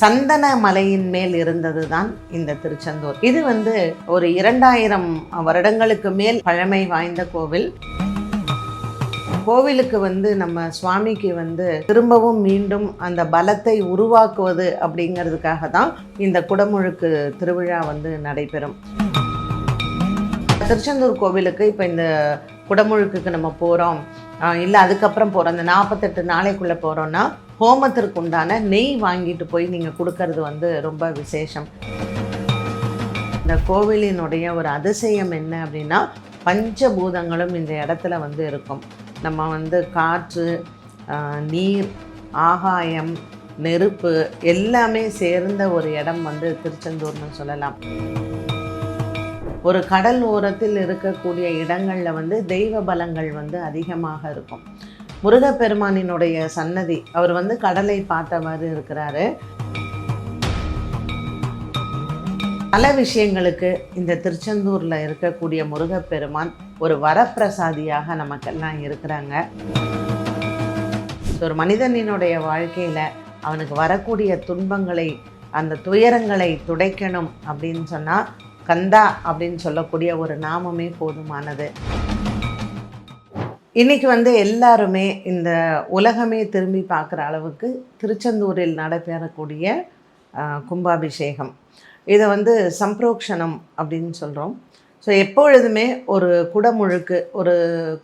சந்தன மலையின் மேல் இருந்தது தான் இந்த திருச்செந்தூர். இது வந்து ஒரு இரண்டாயிரம் வருடங்களுக்கு மேல் பழமை வாய்ந்த கோவில். கோவிலுக்கு வந்து நம்ம சுவாமிக்கு வந்து திரும்பவும் மீண்டும் அந்த பலத்தை உருவாக்குவது அப்படிங்கிறதுக்காக தான் இந்த குடமுழுக்கு திருவிழா வந்து நடைபெறும். திருச்செந்தூர் கோவிலுக்கு இப்போ இந்த குடமுழுக்குக்கு நம்ம போகிறோம் இல்லை அதுக்கப்புறம் போகிறோம் அந்த நாற்பத்தெட்டு நாளைக்குள்ளே போகிறோன்னா ஹோமத்திற்கு உண்டான நெய் வாங்கிட்டு போய் நீங்கள் கொடுக்கறது வந்து ரொம்ப விசேஷம். இந்த கோவிலினுடைய ஒரு அதிசயம் என்ன அப்படின்னா பஞ்சபூதங்களும் இந்த இடத்துல வந்து இருக்கும். நம்ம வந்து காற்று நீர் ஆகாயம் நெருப்பு எல்லாமே சேர்ந்த ஒரு இடம் வந்து திருச்செந்தூர்னு சொல்லலாம். ஒரு கடல் ஓரத்தில் இருக்கக்கூடிய இடங்களில் வந்து தெய்வ பலங்கள் வந்து அதிகமாக இருக்கும். முருகப்பெருமானினுடைய சன்னதி. அவர் வந்து கடலை பார்த்தவாறு இருக்கிறாரு. பல விஷயங்களுக்கு இந்த திருச்செந்தூரில் இருக்கக்கூடிய முருகப்பெருமான் ஒரு வரப்பிரசாதியாக நமக்கெல்லாம் இருக்கிறாங்க. ஒரு மனிதனினுடைய வாழ்க்கையில் அவனுக்கு வரக்கூடிய துன்பங்களை அந்த துயரங்களை துடைக்கணும் அப்படின்னு சொன்னால் கந்தா அப்படின்னு சொல்லக்கூடிய ஒரு நாமமே போதுமானது. இன்றைக்கி வந்து எல்லாருமே இந்த உலகமே திரும்பி பார்க்குற அளவுக்கு திருச்செந்தூரில் நடைபெறக்கூடிய கும்பாபிஷேகம். இதை வந்து சம்ப்ரோக்ஷணம் அப்படின்னு சொல்கிறோம் ஸோ எப்பொழுதுமே ஒரு குடமுழுக்கு ஒரு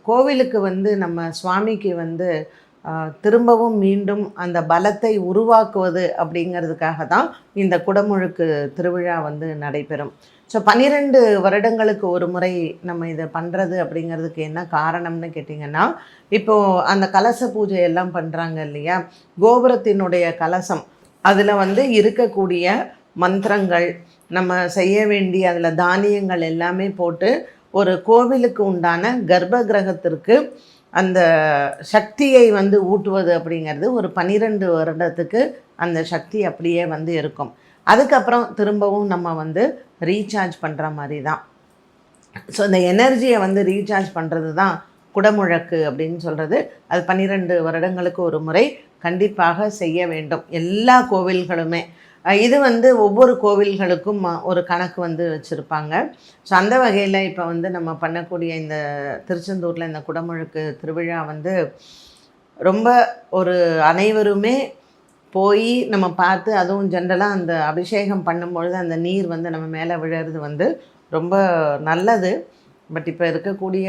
கோவிலுக்கு வந்து நம்ம சுவாமிக்கு வந்து திரும்பவும் மீண்டும் அந்த பலத்தை உருவாக்குவது அப்படிங்கிறதுக்காக தான் இந்த குடமுழுக்கு திருவிழா வந்து நடைபெறும். ஸோ பன்னிரெண்டு வருடங்களுக்கு ஒரு முறை நம்ம இதை பண்ணுறது அப்படிங்கிறதுக்கு என்ன காரணம்னு கேட்டிங்கன்னா இப்போது அந்த கலச பூஜை எல்லாம் பண்ணுறாங்க இல்லையா? கோபுரத்தினுடைய கலசம். அதில் வந்து இருக்கக்கூடிய மந்திரங்கள் நம்ம செய்ய வேண்டிய அதில் தானியங்கள் எல்லாமே போட்டு ஒரு கோவிலுக்கு உண்டான கர்ப்ப கிரகத்திற்கு அந்த சக்தியை வந்து ஊட்டுவது அப்படிங்கிறது ஒரு பன்னிரெண்டு வருடத்துக்கு அந்த சக்தி அப்படியே வந்து இருக்கும். அதுக்கப்புறம் திரும்பவும் நம்ம வந்து ரீசார்ஜ் பண்ணுற மாதிரி தான் ஸோ இந்த எனர்ஜியை வந்து ரீசார்ஜ் பண்ணுறது தான் குடமுழக்கு அப்படின்னு சொல்கிறது அது பன்னிரெண்டு வருடங்களுக்கு ஒரு முறை கண்டிப்பாக செய்ய வேண்டும். எல்லா கோவில்களுமே. இது வந்து ஒவ்வொரு கோவில்களுக்கும் ஒரு கணக்கு வந்து வச்சுருப்பாங்க. ஸோ அந்த வகையில் இப்போ வந்து நம்ம பண்ணக்கூடிய இந்த திருச்செந்தூரில் இந்த குடமுழுக்கு திருவிழா வந்து ரொம்ப ஒரு அனைவருமே போய் நம்ம பார்த்து அதுவும் ஜென்ரலாக அந்த அபிஷேகம் பண்ணும்பொழுது அந்த நீர் வந்து நம்ம மேலே விழுறது வந்து ரொம்ப நல்லது. பட் இப்போ இருக்கக்கூடிய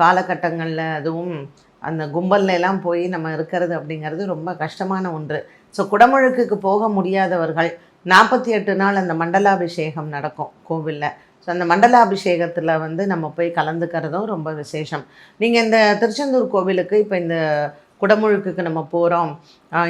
காலகட்டங்களில் அதுவும் அந்த கும்பல்லாம் போய் நம்ம இருக்கிறது அப்படிங்கிறது ரொம்ப கஷ்டமான ஒன்று. ஸோ குடமுழுக்குக்கு போக முடியாதவர்கள் நாற்பத்தி எட்டு நாள் அந்த மண்டலாபிஷேகம் நடக்கும் கோவிலில். ஸோ அந்த மண்டலாபிஷேகத்தில் வந்து நம்ம போய் கலந்துக்கிறதும் ரொம்ப விசேஷம். நீங்கள் இந்த திருச்செந்தூர் கோவிலுக்கு இப்போ இந்த குடமுழுக்குக்கு நம்ம போகிறோம்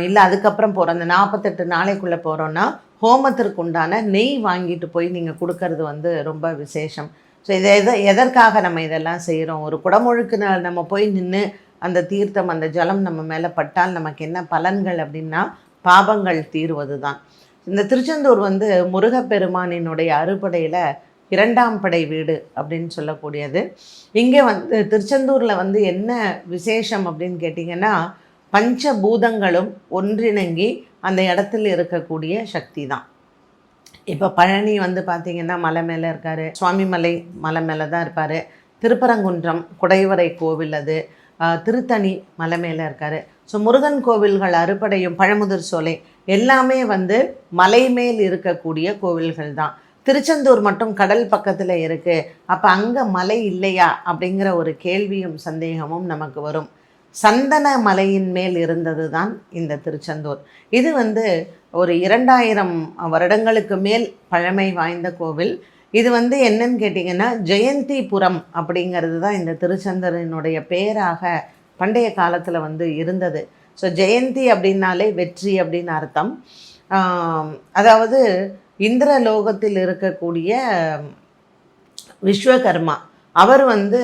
இல்லை அதுக்கப்புறம் போகிறோம் அந்த நாற்பத்தெட்டு நாளைக்குள்ளே போகிறோன்னா ஹோமத்திற்கு உண்டான நெய் வாங்கிட்டு போய் நீங்கள் கொடுக்கறது வந்து ரொம்ப விசேஷம். ஸோ இதை எதை எதற்காக நம்ம இதெல்லாம் செய்கிறோம் ஒரு குடமுழுக்கு நம்ம போய் நின்று அந்த தீர்த்தம் அந்த ஜலம் நம்ம மேலே பட்டால் நமக்கு என்ன பலன்கள் அப்படின்னா பாபங்கள் தீர்வது தான் இந்த திருச்செந்தூர் வந்து முருகப்பெருமானினுடைய அறுபடையில் இரண்டாம் படை வீடு அப்படின்னு சொல்லக்கூடியது. இங்கே வந்து திருச்செந்தூரில் வந்து என்ன விசேஷம் அப்படின்னு கேட்டிங்கன்னா பஞ்சபூதங்களும் ஒன்றிணங்கி அந்த இடத்துல இருக்கக்கூடிய சக்தி தான். இப்போ பழனி வந்து பார்த்திங்கன்னா மலை மேலே இருக்கார். சுவாமிமலை மலை மேலே தான் இருப்பார். திருப்பரங்குன்றம் குடைவரை கோவில் அது. திருத்தணி மலை மேலே இருக்கார். ஸோ முருகன் கோவில்கள் அறுபடையும் பழமுதிர் சோலை எல்லாமே வந்து மலை மேல் இருக்கக்கூடிய கோவில்கள் தான். திருச்செந்தூர் மட்டும் கடல் பக்கத்தில் இருக்குது அப்போ அங்கே மலை இல்லையா? அப்படிங்கிற ஒரு கேள்வியும் சந்தேகமும் நமக்கு வரும். சந்தன மலையின் மேல் இருந்தது தான் இந்த திருச்செந்தூர். இது வந்து ஒரு இரண்டாயிரம் வருடங்களுக்கு மேல் பழமை வாய்ந்த கோவில். இது வந்து என்னன்னு கேட்டிங்கன்னா ஜெயந்திபுரம் அப்படிங்கிறது தான் இந்த திருச்செந்தூரினுடைய பேராக பண்டைய காலத்தில் வந்து இருந்தது. ஸோ ஜெயந்தி அப்படின்னாலே வெற்றி அப்படின்னு அர்த்தம். அதாவது இந்திரலோகத்தில் இருக்கக்கூடிய விஸ்வகர்மா. அவர் வந்து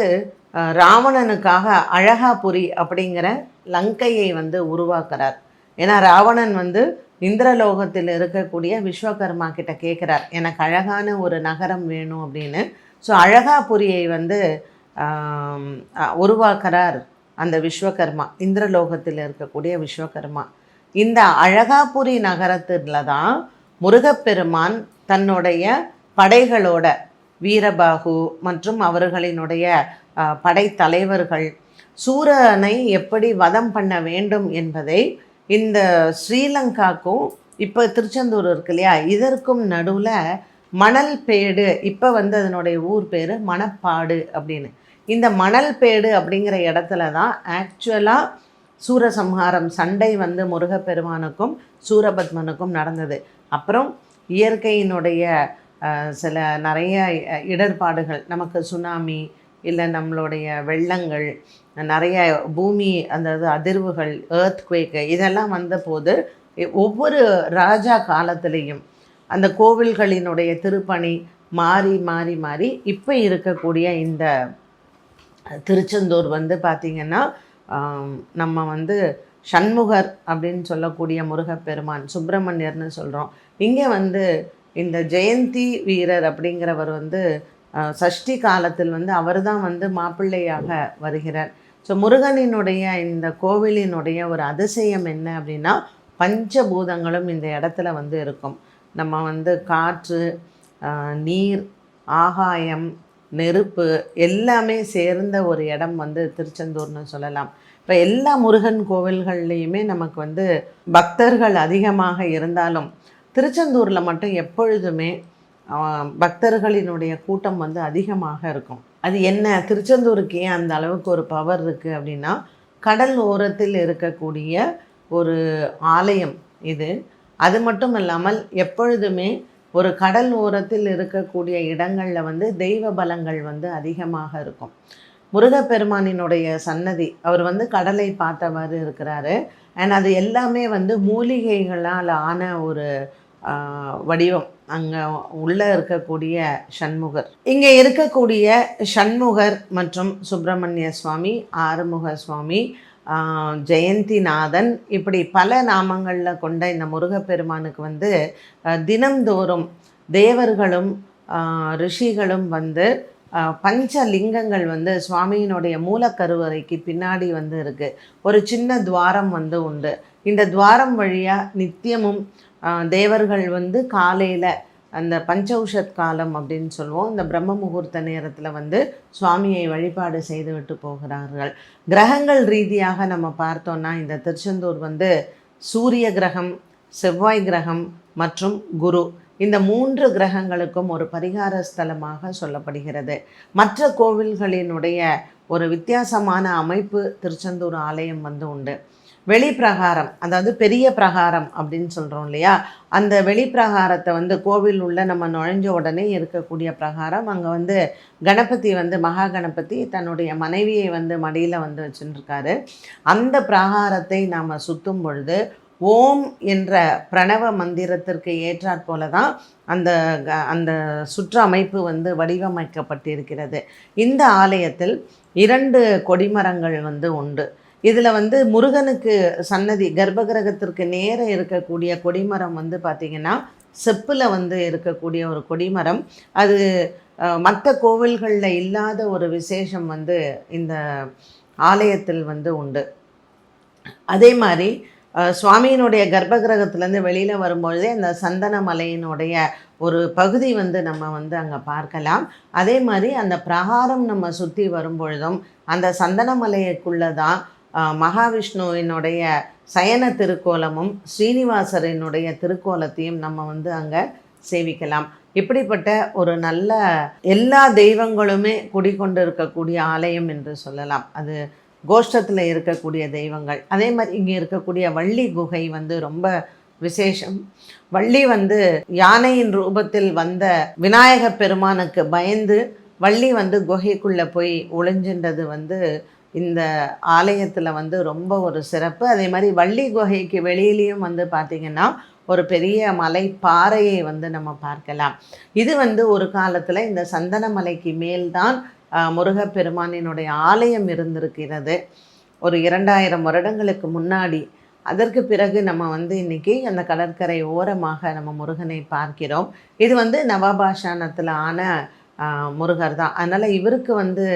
ராவணனுக்காக அழகாபுரி அப்படிங்கிற லங்கையை வந்து உருவாக்குறார். ஏன்னா ராவணன் வந்து இந்திரலோகத்தில் இருக்கக்கூடிய விஸ்வகர்மா கிட்ட கேட்குறார் எனக்கு அழகான ஒரு நகரம் வேணும் அப்படின்னு. ஸோ அழகாபுரியை வந்து உருவாக்குறார் அந்த விஸ்வகர்மா. இந்திரலோகத்தில் இருக்கக்கூடிய விஸ்வகர்மா. இந்த அழகாபுரி நகரத்தில் தான் முருகப்பெருமான் தன்னுடைய படைகளோட வீரபாகு மற்றும் அவர்களினுடைய படைத்தலைவர்கள் சூரனை எப்படி வதம் பண்ண வேண்டும் என்பதை இந்த ஸ்ரீலங்காக்கும் இப்போ திருச்செந்தூர் இருக்கு இல்லையா இதற்கும் நடுவில் மணல் பேடு இப்போ வந்து அதனுடைய ஊர் பேர் மணப்பாடு அப்படின்னு. இந்த மணல் பேடு அப்படிங்கிற இடத்துல தான் ஆக்சுவலாக சூரசம்ஹாரம் சண்டை வந்து முருகப்பெருமானுக்கும் சூரபத்மனுக்கும் நடந்தது. அப்புறம் இயற்கையினுடைய சில நிறைய இடர்பாடுகள் நமக்கு சுனாமி இல்லை நம்மளுடைய வெள்ளங்கள் நிறைய பூமி அந்த இது அதிர்வுகள் ஏர்த்குவேக்கு இதெல்லாம் வந்தபோது ஒவ்வொரு ராஜா காலத்திலையும் அந்த கோவில்களினுடைய திருப்பணி மாறி மாறி மாறி இப்போ இருக்கக்கூடிய இந்த திருச்செந்தூர் வந்து பார்த்திங்கன்னா நம்ம வந்து சண்முகர் அப்படின்னு சொல்லக்கூடிய முருகப்பெருமான் சுப்பிரமணியர்னு சொல்கிறோம் இங்கே வந்து இந்த ஜெயந்தி வீரர் அப்படிங்கிறவர் வந்து சஷ்டி காலத்தில் வந்து அவர் தான் வந்து மாப்பிள்ளையாக வருகிறார். ஸோ முருகனினுடைய இந்த கோவிலினுடைய ஒரு அதிசயம் என்ன அப்படின்னா பஞ்சபூதங்களும் இந்த இடத்துல வந்து இருக்கும். நம்ம வந்து காற்று நீர் ஆகாயம் நெருப்பு எல்லாமே சேர்ந்த ஒரு இடம் வந்து திருச்செந்தூர்னு சொல்லலாம். இப்போ எல்லா முருகன் கோவில்கள்லேயுமே நமக்கு வந்து பக்தர்கள் அதிகமாக இருந்தாலும் திருச்செந்தூரில் மட்டும் எப்பொழுதுமே பக்தர்களினுடைய கூட்டம் வந்து அதிகமாக இருக்கும். அது என்ன? திருச்செந்தூருக்கு ஏன் அந்த அளவுக்கு ஒரு பவர் இருக்குது அப்படின்னா கடல் ஓரத்தில் இருக்கக்கூடிய ஒரு ஆலயம் இது. அது மட்டும் இல்லாமல் எப்பொழுதுமே ஒரு கடல் ஓரத்தில் இருக்கக்கூடிய இடங்களில் வந்து தெய்வ பலங்கள் வந்து அதிகமாக இருக்கும். முருகப்பெருமானினுடைய சன்னதி அவர் வந்து கடலை பார்த்தவாறு இருக்கிறாரு. அண்ட் அது எல்லாமே வந்து மூலிகைகளால் ஆன ஒரு வடிவம். அங்கே உள்ளே இருக்கக்கூடிய சண்முகர். இங்கே இருக்கக்கூடிய சண்முகர் மற்றும் சுப்பிரமணிய சுவாமி ஆறுமுக சுவாமி ஜெயந்திநாதன் இப்படி பல நாமங்களில் கொண்ட இந்த முருகப்பெருமானுக்கு வந்து தினந்தோறும் தினம்தோறும் தேவர்களும் ரிஷிகளும் வந்து பஞ்ச லிங்கங்கள் வந்து சுவாமியினுடைய மூலக்கருவறைக்கு பின்னாடி வந்து இருக்குது ஒரு சின்ன துவாரம் வந்து உண்டு. இந்த துவாரம் வழியாக நித்தியமும் தேவர்கள் வந்து காலையில் அந்த பஞ்சௌஷத் காலம் அப்படின்னு சொல்லுவோம். இந்த பிரம்ம முகூர்த்த நேரத்தில் வந்து சுவாமியை வழிபாடு செய்துவிட்டு போகிறார்கள். கிரகங்கள் ரீதியாக நம்ம பார்த்தோன்னா இந்த திருச்செந்தூர் வந்து சூரிய கிரகம் செவ்வாய் கிரகம் மற்றும் குரு. இந்த மூன்று கிரகங்களுக்கும் ஒரு பரிகார ஸ்தலமாக சொல்லப்படுகிறது. மற்ற கோவில்களினுடைய ஒரு வித்தியாசமான அமைப்பு திருச்செந்தூர் ஆலயம் வந்து உண்டு. வெளி பிரகாரம் அதாவது பெரிய பிரகாரம் அப்படின்னு சொல்கிறோம் இல்லையா? அந்த வெளி பிரகாரத்தை வந்து கோவில் உள்ள நம்ம நுழைஞ்ச உடனே இருக்கக்கூடிய பிரகாரம் அங்கே வந்து கணபதி வந்து மகா கணபதி தன்னுடைய மனைவியை வந்து மடியில் வந்து வச்சுருக்காரு அந்த பிரகாரத்தை நாம் சுற்றும் பொழுது ஓம் என்ற பிரணவ மந்திரத்திற்கு ஏற்றாற் போல தான் அந்த க- அந்த சுற்று அமைப்பு வந்து வடிவமைக்கப்பட்டிருக்கிறது. இந்த ஆலயத்தில் இரண்டு கொடிமரங்கள் வந்து உண்டு. இதில் வந்து முருகனுக்கு சன்னதி கர்ப்பகிரகத்திற்கு நேர இருக்கக்கூடிய கொடிமரம் வந்து பார்த்திங்கன்னா செப்பில் வந்து இருக்கக்கூடிய ஒரு கொடிமரம். அது மற்ற கோவில்களில் இல்லாத ஒரு விசேஷம் வந்து இந்த ஆலயத்தில் வந்து உண்டு. அதே மாதிரி சுவாமியினுடைய கர்ப்பகிரகத்துலேருந்து வெளியில் வரும்பொழுதே அந்த சந்தன மலையினுடைய ஒரு பகுதி வந்து நம்ம வந்து அங்கே பார்க்கலாம். அதே மாதிரி அந்த பிரகாரம் நம்ம சுற்றி வரும்பொழுதும் அந்த சந்தன மலைக்குள்ளே தான் மகாவிஷ்ணுவினுடைய சயன திருக்கோலமும் ஸ்ரீனிவாசரினுடைய திருக்கோலத்தையும் நம்ம வந்து அங்கே சேவிக்கலாம். இப்படிப்பட்ட ஒரு நல்ல எல்லா தெய்வங்களுமே குடிக்கொண்டு இருக்கக்கூடிய ஆலயம் என்று சொல்லலாம். அது கோஷ்டத்தில் இருக்கக்கூடிய தெய்வங்கள். அதே மாதிரி இங்கே இருக்கக்கூடிய வள்ளி குகை வந்து ரொம்ப விசேஷம். வள்ளி வந்து யானையின் ரூபத்தில் வந்த விநாயக பெருமானுக்கு பயந்து வள்ளி வந்து குகைக்குள்ளே போய் ஒளிஞ்சின்றது வந்து இந்த ஆலயத்தில் வந்து ரொம்ப ஒரு சிறப்பு. அதே மாதிரி வள்ளி குகைக்கு வெளியிலையும் வந்து பார்த்திங்கன்னா ஒரு பெரிய மலை பாறையை வந்து நம்ம பார்க்கலாம். இது வந்து ஒரு காலத்தில் இந்த சந்தன மலைக்கு மேல்தான் முருகப்பெருமானினுடைய ஆலயம் இருந்திருக்கிறது. ஒரு இரண்டாயிரம் வருடங்களுக்கு முன்னாடி. அதற்கு பிறகு நம்ம வந்து இன்றைக்கி அந்த கடற்கரை ஓரமாக நம்ம முருகனை பார்க்கிறோம். இது வந்து நவாபாஷானத்தில் ஆன முருகர் தான் அதனால் இவருக்கு வந்து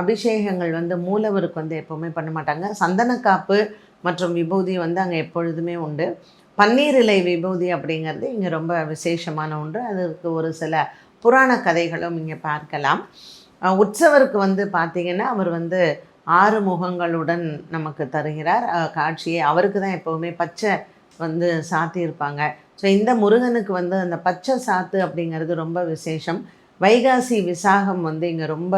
அபிஷேகங்கள் வந்து மூலவருக்கு வந்து எப்போவுமே பண்ண மாட்டாங்க. சந்தனக்காப்பு மற்றும் விபூதி வந்து அங்கே எப்பொழுதுமே உண்டு. பன்னீர் இலை விபூதி அப்படிங்கிறது இங்கே ரொம்ப விசேஷமான ஒன்று. அதற்கு ஒரு சில புராண கதைகளும் இங்கே பார்க்கலாம். உற்சவருக்கு வந்து பார்த்திங்கன்னா அவர் வந்து ஆறு முகங்களுடன் நமக்கு தருகிறார். காட்சியை அவருக்கு தான் எப்போவுமே பச்சை வந்து சாத்தியிருப்பாங்க ஸோ இந்த முருகனுக்கு வந்து அந்த பச்சை சாத்து அப்படிங்கிறது ரொம்ப விசேஷம். வைகாசி விசாகம் வந்து இங்கே ரொம்ப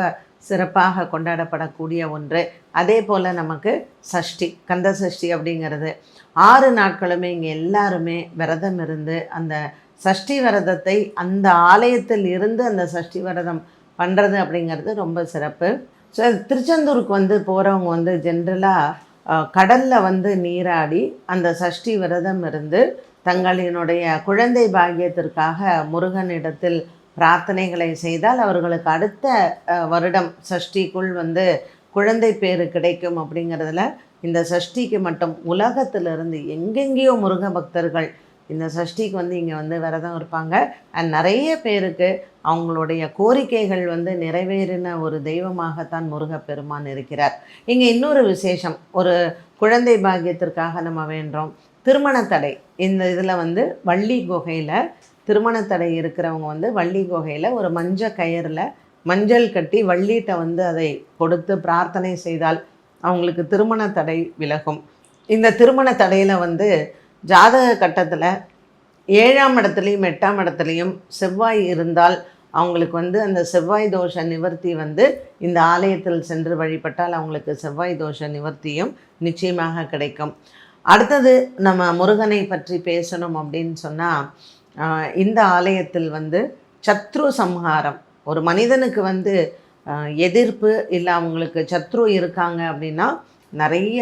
சிறப்பாக கொண்டாடப்படக்கூடிய ஒன்று. அதே போல் நமக்கு சஷ்டி கந்த சஷ்டி அப்படிங்கிறது. ஆறு நாட்களுமே இங்கே எல்லாருமே விரதம் இருந்து அந்த சஷ்டி விரதத்தை அந்த ஆலயத்தில் இருந்து அந்த சஷ்டி விரதம் பண்ணுறது அப்படிங்கிறது ரொம்ப சிறப்பு. ஸோ திருச்செந்தூருக்கு வந்து போகிறவங்க வந்து ஜென்ரலாக கடலில் வந்து நீராடி அந்த சஷ்டி விரதம் இருந்து தங்களினுடைய குழந்தை பாக்கியத்திற்காக முருகனிடத்தில் பிரார்த்தனைகளை செய்தால் அவர்களுக்கு அடுத்த வருடம் சஷ்டிக்குள் வந்து குழந்தை பேர் கிடைக்கும் அப்படிங்கிறதுல இந்த சஷ்டிக்கு மட்டும் உலகத்திலிருந்து எங்கெங்கேயோ முருக பக்தர்கள் இந்த சஷ்டிக்கு வந்து இங்கே வந்து விரதம் இருப்பாங்க. அண்ட் நிறைய பேருக்கு அவங்களுடைய கோரிக்கைகள் வந்து நிறைவேறின ஒரு தெய்வமாகத்தான் முருகப்பெருமான் இருக்கிறார். இங்கே இன்னொரு விசேஷம் ஒரு குழந்தை பாக்கியத்திற்காக நம்ம வேண்டோம். திருமண தடை இந்த இதில் வந்து வள்ளி குகையில் திருமண தடை இருக்கிறவங்க வந்து வள்ளி குகையில் ஒரு மஞ்ச கயிறில் மஞ்சள் கட்டி வள்ளிகிட்ட வந்து அதை கொடுத்து பிரார்த்தனை செய்தால் அவங்களுக்கு திருமண தடை விலகும். இந்த திருமண தடையில் வந்து ஜாதக கட்டத்தில் ஏழாம் இடத்துலையும் எட்டாம் இடத்துலையும் செவ்வாய் இருந்தால் அவங்களுக்கு வந்து அந்த செவ்வாய் தோஷ நிவர்த்தி வந்து இந்த ஆலயத்தில் சென்று வழிபட்டால் அவங்களுக்கு செவ்வாய் தோஷ நிவர்த்தியும் நிச்சயமாக கிடைக்கும். அடுத்தது நம்ம முருகனை பற்றி பேசணும் அப்படின்னு சொன்னால் இந்த ஆலயத்தில் வந்து சத்ரு சம்ஹாரம். ஒரு மனிதனுக்கு வந்து எதிர்ப்பு இல்லை அவங்களுக்கு சத்ரு இருக்காங்க அப்படின்னா நிறைய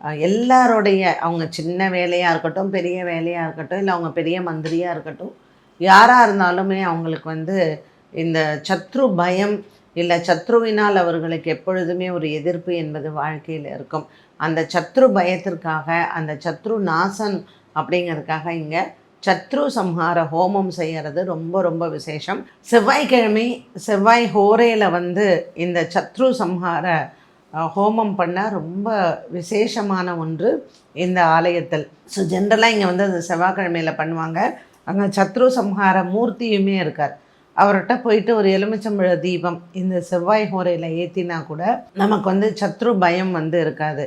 ஆஹ், எல்லாருடைய அவங்க சின்ன வேலையாக இருக்கட்டும் பெரிய வேலையாக இருக்கட்டும் இல்லை அவங்க பெரிய மந்திரியாக இருக்கட்டும் யாராக இருந்தாலுமே அவங்களுக்கு வந்து இந்த சத்ரு பயம் இல்லை சத்ருவினால் அவர்களுக்கு எப்பொழுதுமே ஒரு எதிர்ப்பு என்பது வாழ்க்கையில் இருக்கும். அந்த சத்ரு பயத்திற்காக அந்த சத்ரு நாசன் அப்படிங்கிறதுக்காக இங்கே சத்ரு சம்ஹார ஹோமம் செய்கிறது ரொம்ப ரொம்ப விசேஷம். செவ்வாய்க்கிழமை செவ்வாய் ஹோரையில் வந்து இந்த சத்ரு சம்ஹார ஹோமம் பண்ணால் ரொம்ப விசேஷமான ஒன்று இந்த ஆலயத்தில். ஸோ ஜென்ரலாக இங்கே வந்து அந்த செவ்வாய்க்கிழமையில் பண்ணுவாங்க. அங்கே சத்ரு சம்ஹார மூர்த்தியுமே இருக்கார். அவர்கிட்ட போயிட்டு ஒரு எலுமிச்சம்பழ தீபம் இந்த செவ்வாய் ஹோரையில் ஏற்றினா கூட நமக்கு வந்து சத்ரு பயம் வந்து இருக்காது.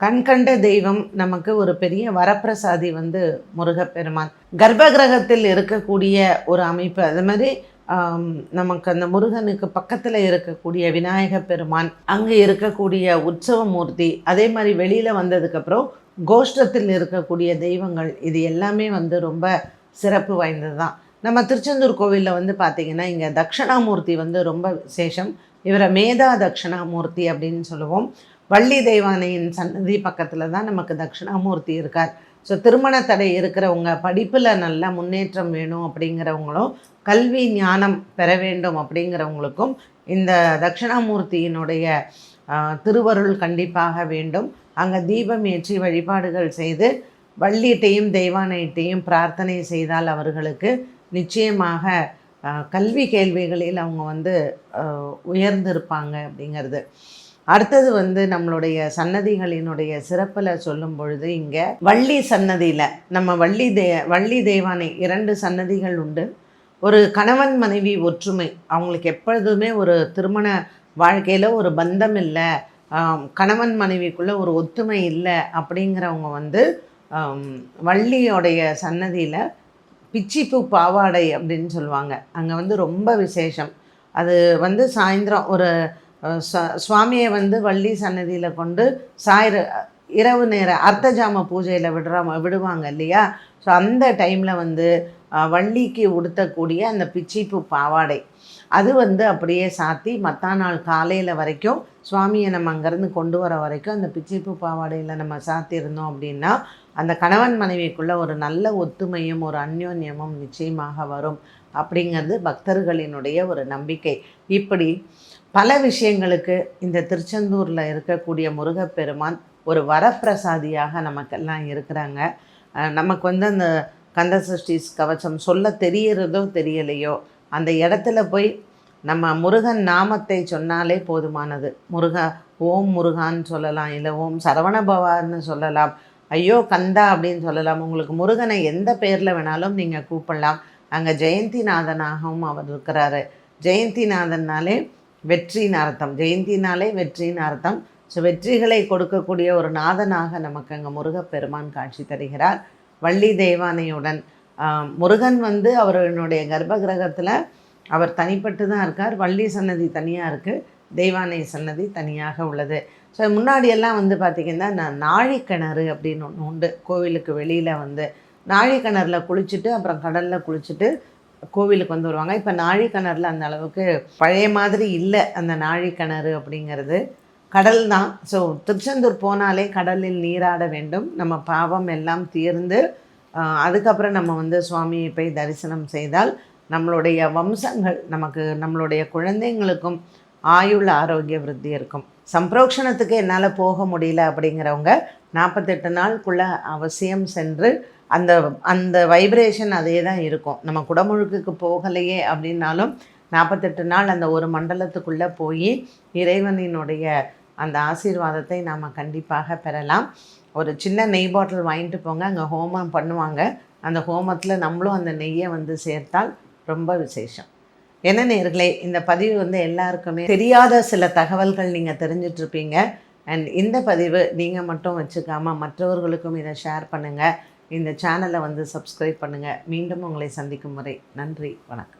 கண்கண்ட தெய்வம் நமக்கு ஒரு பெரிய வரப்பிரசாதி வந்து முருகப்பெருமான். கர்ப்ப கிரகத்தில் இருக்கக்கூடிய ஒரு அமைப்பு. அது மாதிரி நமக்கு அந்த முருகனுக்கு பக்கத்தில் இருக்கக்கூடிய விநாயக பெருமான் அங்கே இருக்கக்கூடிய உற்சவ மூர்த்தி அதே மாதிரி வெளியில் வந்ததுக்கப்புறம் கோஷ்டத்தில் இருக்கக்கூடிய தெய்வங்கள் இது எல்லாமே வந்து ரொம்ப சிறப்பு வாய்ந்தது தான் நம்ம திருச்செந்தூர் கோவிலில் வந்து பார்த்திங்கன்னா இங்கே தட்சிணாமூர்த்தி வந்து ரொம்ப விசேஷம். இவரை மேதா தட்சிணாமூர்த்தி அப்படின்னு சொல்லுவோம். வள்ளி தெய்வானையின் சன்னதி பக்கத்தில் தான் நமக்கு தட்சிணாமூர்த்தி இருக்கார். ஸோ திருமண தடை இருக்கிறவங்க படிப்பில் நல்ல முன்னேற்றம் வேணும் அப்படிங்கிறவங்களும் கல்வி ஞானம் பெற வேண்டும் அப்படிங்கிறவங்களுக்கும் இந்த தட்சிணாமூர்த்தியினுடைய திருவருள் கண்டிப்பாக வேண்டும். அங்கே தீபம் ஏற்றி வழிபாடுகள் செய்து வள்ளியிட்டையும் தெய்வானையிட்டையும் பிரார்த்தனை செய்தால் அவர்களுக்கு நிச்சயமாக கல்வி கேள்விகளில் அவங்க வந்து உயர்ந்திருப்பாங்க அப்படிங்கிறது. அடுத்தது வந்து நம்மளுடைய சன்னதிகளினுடைய சிறப்பில் சொல்லும் பொழுது இங்கே வள்ளி சன்னதியில் நம்ம வள்ளி தே வள்ளி தேவானை இரண்டு சன்னதிகள் உண்டு. ஒரு கணவன் மனைவி ஒற்றுமை. அவங்களுக்கு எப்பொழுதுமே ஒரு திருமண வாழ்க்கையில் ஒரு பந்தம் இல்லை. கணவன் மனைவிக்குள்ளே ஒரு ஒத்துமை இல்லை அப்படிங்கிறவங்க வந்து வள்ளியோடைய சன்னதியில் பிச்சிப்பூ பாவாடை அப்படின்னு சொல்லுவாங்க. அங்கே வந்து ரொம்ப விசேஷம். அது வந்து சாயந்தரம் ஒரு சுவாமியை வந்து வள்ளி சன்னதியில் கொண்டு சாயிர இரவு நேர அர்த்தஜாம பூஜையில் விடுறா விடுவாங்க இல்லையா? ஸோ அந்த டைமில் வந்து வள்ளிக்கு உடுத்தக்கூடிய அந்த பிச்சிப்பூ பாவாடை அது வந்து அப்படியே சாத்தி மத்தா நாள் காலையில் வரைக்கும் சுவாமியை நம்ம அங்கேருந்து கொண்டு வர வரைக்கும் அந்த பிச்சிப்பூ பாவாடையில் நம்ம சாத்தியிருந்தோம் அப்படின்னா அந்த கணவன் மனைவிக்குள்ளே ஒரு நல்ல ஒத்துமையும் ஒரு அந்யோன்யமும் நிச்சயமாக வரும். அப்படிங்கிறது பக்தர்களினுடைய ஒரு நம்பிக்கை. இப்படி பல விஷயங்களுக்கு இந்த திருச்செந்தூரில் இருக்கக்கூடிய முருகப்பெருமான் ஒரு வரப்பிரசாதியாக நமக்கெல்லாம் இருக்கிறாங்க. நமக்கு வந்து அந்த கந்த சிருஷ்டிஸ் கவசம் சொல்ல தெரியறதோ தெரியலையோ அந்த இடத்துல போய் நம்ம முருகன் நாமத்தை சொன்னாலே போதுமானது. முருக ஓம் முருகான்னு சொல்லலாம் இல்லை ஓம் சரவணபவான்னு சொல்லலாம். ஐயோ கந்தா அப்படின்னு சொல்லலாம். உங்களுக்கு முருகனை எந்த பேரில் வேணாலும் நீங்கள் கூப்பிடலாம். அங்கே ஜெயந்திநாதனாகவும் அவர் இருக்கிறாரு. ஜெயந்திநாதன்னாலே வெற்றியின் அர்த்தம். ஜெயந்தினாலே வெற்றியின் அர்த்தம். ஸோ வெற்றிகளை கொடுக்கக்கூடிய ஒரு நாதனாக நமக்கு அங்கே முருகப்பெருமான் காட்சி தருகிறார். வள்ளி தெய்வானையுடன் முருகன் வந்து அவர்களுடைய கர்ப்ப கிரகத்தில் அவர் தனிப்பட்டு தான் இருக்கார். வள்ளி சன்னதி தனியாக இருக்குது தெய்வானை சன்னதி தனியாக உள்ளது. ஸோ முன்னாடியெல்லாம் வந்து பார்த்திங்கன்னா நான் நாழிக்கிணறு அப்படின்னு ஒன்று உண்டு. கோவிலுக்கு வெளியில் வந்து நாழிக்கிணறுல குளிச்சுட்டு அப்புறம் கடலில் குளிச்சுட்டு கோவிலுக்கு வந்து வருவாங்க. இப்போ நாழிக்கிணறுல அந்த அளவுக்கு பழைய மாதிரி இல்லை அந்த நாழிக்கிணறு அப்படிங்கிறது. கடல் தான். ஸோ திருச்செந்தூர் போனாலே கடலில் நீராட வேண்டும். நம்ம பாவம் எல்லாம் தீர்ந்து அதுக்கப்புறம் நம்ம வந்து சுவாமியை போய் தரிசனம் செய்தால் நம்மளுடைய வம்சங்கள் நமக்கு நம்மளுடைய குழந்தைங்களுக்கும் ஆயுள் ஆரோக்கிய விருத்தி இருக்கும். சம்பிரோக்ஷணத்துக்கு என்னால் போக முடியல அப்படிங்கிறவங்க நாற்பத்தெட்டு நாளுக்குள்ளே அவசியம் சென்று அந்த அந்த வைப்ரேஷன் அதே தான் இருக்கும். நம்ம குடமுழுக்குக்கு போகலையே அப்படின்னாலும் நாற்பத்தெட்டு நாள் அந்த ஒரு மண்டலத்துக்குள்ளே போய் இறைவனினுடைய அந்த ஆசீர்வாதத்தை நாம் கண்டிப்பாக பெறலாம். ஒரு சின்ன நெய் பாட்டில் வாங்கிட்டு போங்க அங்கே ஹோமம் பண்ணுவாங்க. அந்த ஹோமத்தில் நம்மளும் அந்த நெய்யை வந்து சேர்த்தால் ரொம்ப விசேஷம். என்ன நேர்களே இந்த பதிவு வந்து எல்லாருக்குமே தெரியாத சில தகவல்கள் நீங்கள் தெரிஞ்சிட்ருப்பீங்க. அண்ட் இந்த பதிவு நீங்கள் மட்டும் வச்சுக்காமல் மற்றவர்களுக்கும் இதை ஷேர் பண்ணுங்கள் இந்த சேனலை வந்து சப்ஸ்கிரைப் பண்ணுங்கள் மீண்டும் உங்களை சந்திக்கும் முறை நன்றி வணக்கம்.